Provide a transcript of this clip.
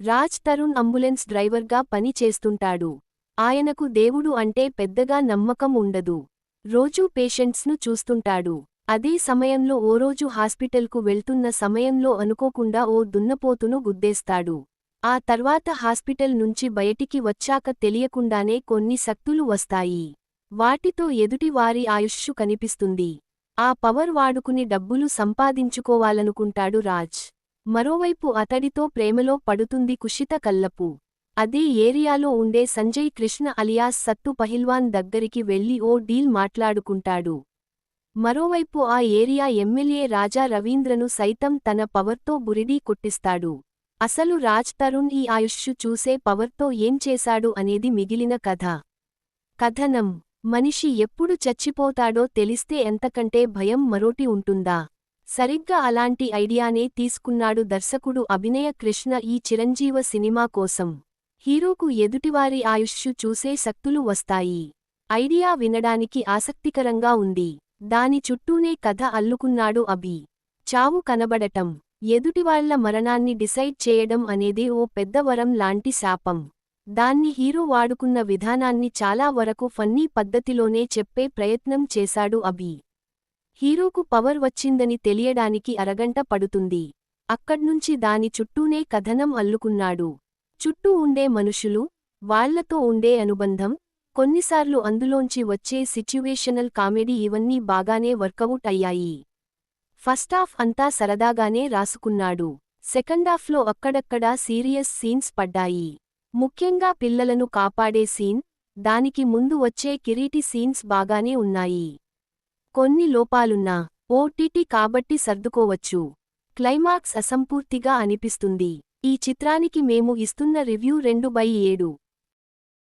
Raj Tarun ambulance డ్రైవర్గా పని చేస్తుంటాడు. ఆయనకు దేవుడు అంటే పెద్దగా నమ్మకం ఉండదు. రోజూ పేషెంట్స్ను చూస్తుంటాడు. అదే సమయంలో ఓ రోజు హాస్పిటల్కు వెళ్తున్న సమయంలో అనుకోకుండా ఓ దున్నపోతును గుద్దేస్తాడు. ఆ తర్వాత హాస్పిటల్ నుంచి బయటికి వచ్చాక తెలియకుండానే కొన్ని శక్తులు వస్తాయి. వాటితో ఎదుటివారి ఆయుష్షు కనిపిస్తుంది. ఆ పవర్ వాడుకుని డబ్బులు సంపాదించుకోవాలనుకుంటాడు రాజ్. మరోవైపు అతడితో ప్రేమలో పడుతుంది కుషిత కల్లపు. అదే ఏరియాలో ఉండే సంజయ్ కృష్ణ అలియాస్ సత్తు పహిల్వాన్ దగ్గరికి వెళ్ళి ఓ డీల్ మాట్లాడుకుంటాడు. మరోవైపు ఆ ఏరియా ఎమ్మెల్యే రాజా రవీంద్రను సైతం తన పవర్తో బురిడీ కొట్టిస్తాడు. అసలు రాజ్ తరుణ్ ఈ ఆయుష్షు చూసే పవర్తో ఏం చేశాడు అనేది మిగిలిన కథ. కథనం. మనిషి ఎప్పుడు చచ్చిపోతాడో తెలిస్తే ఎంతకంటే భయం మరోటి ఉంటుందా? సరిగ్గా అలాంటి ఐడియానే తీసుకున్నాడు దర్శకుడు అభినయ కృష్ణ ఈ చిరంజీవ సినిమా కోసం. హీరోకు ఎదుటివారి ఆయుష్షు చూసే శక్తులు వస్తాయి. ఐడియా వినడానికి ఆసక్తికరంగా ఉంది. దాని చుట్టూనే కథ అల్లుకున్నాడు అభి. చావు కనబడటం ఎదుటివాళ్ళ మరణాన్ని డిసైడ్ చేయడం అనేది ఓ పెద్ద వరం లాంటి శాపం. దాన్ని హీరో వాడుకున్న విధానాన్ని చాలా వరకు ఫన్నీ పద్ధతిలోనే చెప్పే ప్రయత్నం చేశాడు అభి. హీరోకు పవర్ వచ్చిందని తెలియడానికి అరగంట పడుతుంది. అక్కడ్నుంచి దాని చుట్టూనే కథనం అల్లుకున్నాడు. చుట్టూ ఉండే మనుషులు వాళ్ళతో ఉండే అనుబంధం కొన్నిసార్లు అందులోంచి వచ్చే సిచ్యువేషనల్ కామెడీ ఇవన్నీ బాగానే వర్కవుట్ అయ్యాయి. ఫస్టాఫ్ అంతా సరదాగానే రాసుకున్నాడు. సెకండాఫ్లో అక్కడక్కడా సీరియస్ సీన్స్ పడ్డాయి. ముఖ్యంగా పిల్లలను కాపాడే సీన్ దానికి ముందు వచ్చే కిరీటి సీన్స్ బాగానే ఉన్నాయి. కొన్ని లోపాలున్నా ఓటీటీ కాబట్టి సర్దుకోవచ్చు. క్లైమాక్స్ అసంపూర్తిగా అనిపిస్తుంది. ఈ చిత్రానికి మేము ఇస్తున్న రివ్యూ రెండు బై ఏడు.